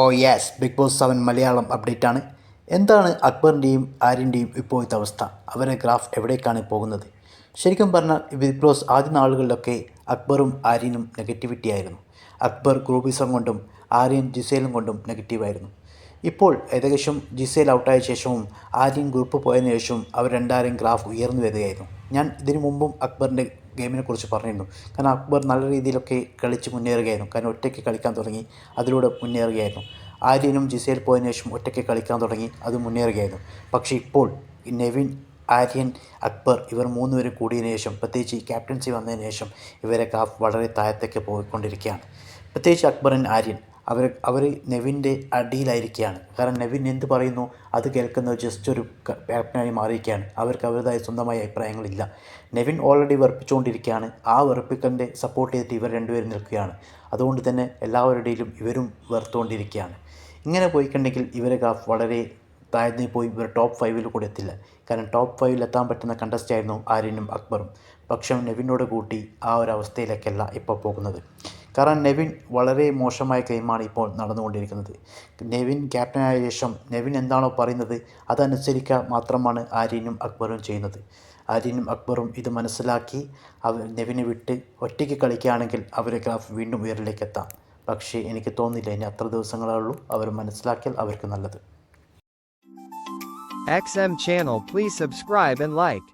ഓ yes big boss seven Malayalam update ആണ്. എന്താണ് അക്ബറിന്റെയും ആര്യന്റെയും ഇപ്പോഴത്തെ അവസ്ഥ? അവരെ ഗ്രാഫ് എവിടേക്കാണ് പോകുന്നത്? ശരിക്കും പറഞ്ഞാൽ ബിഗ് ബോസ് ആദ്യ നാളുകളിലൊക്കെ അക്ബറും ആര്യനും നെഗറ്റിവിറ്റി ആയിരുന്നു. അക്ബർ ഗ്രൂപ്പിസം കൊണ്ടും ആര്യൻ ജിസേലും കൊണ്ടും നെഗറ്റീവായിരുന്നു ഇപ്പോൾ ഏകദേശം ജിസേൽ ഔട്ടായ ശേഷവും ആര്യൻ ഗ്രൂപ്പ് പോയതിനു ശേഷവും അവർ രണ്ടാരും ഗ്രാഫ് ഉയർന്നു വരികയായിരുന്നു. ഞാൻ ഇതിനു മുമ്പും അക്ബറിന്റെ ഗെയിമിനെ കുറിച്ച് പറഞ്ഞിരുന്നു. കാരണം അക്ബർ നല്ല രീതിയിലൊക്കെ കളിച്ച് മുന്നേറുകയായിരുന്നു. കാരണം ഒറ്റയ്ക്ക് കളിക്കാൻ തുടങ്ങി അതിലൂടെ മുന്നേറുകയായിരുന്നു. ആര്യനും ജിസേൽ പോയതിനു ശേഷം ഒറ്റയ്ക്ക് കളിക്കാൻ തുടങ്ങി അത് മുന്നേറുകയായിരുന്നു. പക്ഷേ ഇപ്പോൾ നെവിൻ ആര്യൻ അക്ബർ ഇവർ മൂന്നുപേരും കൂടിയതിനു ശേഷം പ്രത്യേകിച്ച് ഈ ക്യാപ്റ്റൻസി വന്നതിന് ശേഷം ഇവരെ കാഫ് വളരെ താഴത്തേക്ക് പോയിക്കൊണ്ടിരിക്കുകയാണ്. പ്രത്യേകിച്ച് അക്ബറിൻ ആര്യൻ അവർ അവർ നെവിന്റെ അടിയിലായിരിക്കുകയാണ്. കാരണം നെവിൻ എന്ത് പറയുന്നു? അത് കേൾക്കുന്നത് ജസ്റ്റ് ഒരു ക്യാപ്റ്റനായി മാറിയിരിക്കുകയാണ്. അവർക്ക് അവരുടേതായ സ്വന്തമായ അഭിപ്രായങ്ങളില്ല. നെവിൻ ഓൾറെഡി വെറുപ്പിച്ചുകൊണ്ടിരിക്കുകയാണ്. ആ വെറുപ്പിക്കലിന്റെ സപ്പോർട്ട് ചെയ്തിട്ട് ഇവർ രണ്ടുപേരും നിൽക്കുകയാണ്. അതുകൊണ്ട് തന്നെ എല്ലാവരുടെയും ഇവരും വെറുത്തുകൊണ്ടിരിക്കുകയാണ്. ഇങ്ങനെ പോയിക്കണ്ടെങ്കിൽ ഇവരെ ഗ്രാഫ് വളരെ താഴ്ന്നു പോയി ഇവർ ടോപ്പ് ഫൈവിൽ കൂടെ എത്തില്ല. കാരണം ടോപ്പ് ഫൈവിൽ എത്താൻ പറ്റുന്ന കണ്ടസ്റ്റ് ആയിരുന്നു ആര്യനും അക്ബറും. പക്ഷേ നെവിനോട് കൂട്ടി ആ ഒരു അവസ്ഥയിലേക്കല്ല ഇപ്പോൾ പോകുന്നത്. കാരണം നെവിൻ വളരെ മോശമായ ഗെയിമാണ് ഇപ്പോൾ നടന്നുകൊണ്ടിരിക്കുന്നത്. നെവിൻ ക്യാപ്റ്റനായ ശേഷം നെവിൻ എന്താണോ പറയുന്നത് അതനുസരിക്കുക മാത്രമാണ് ആര്യനും അക്ബറും ചെയ്യുന്നത്. ആര്യനും അക്ബറും ഇത് മനസ്സിലാക്കി അവർ നെവിനെ വിട്ട് ഒറ്റയ്ക്ക് കളിക്കുകയാണെങ്കിൽ അവരെ ഗ്രാഫ് വീണ്ടും ഉയരിലേക്ക് എത്താം. പക്ഷേ എനിക്ക് തോന്നില്ല ഇനി അത്ര ദിവസങ്ങളുള്ളൂ അവർ മനസ്സിലാക്കിയാൽ അവർക്ക് നല്ലത്. XM channel please subscribe and like.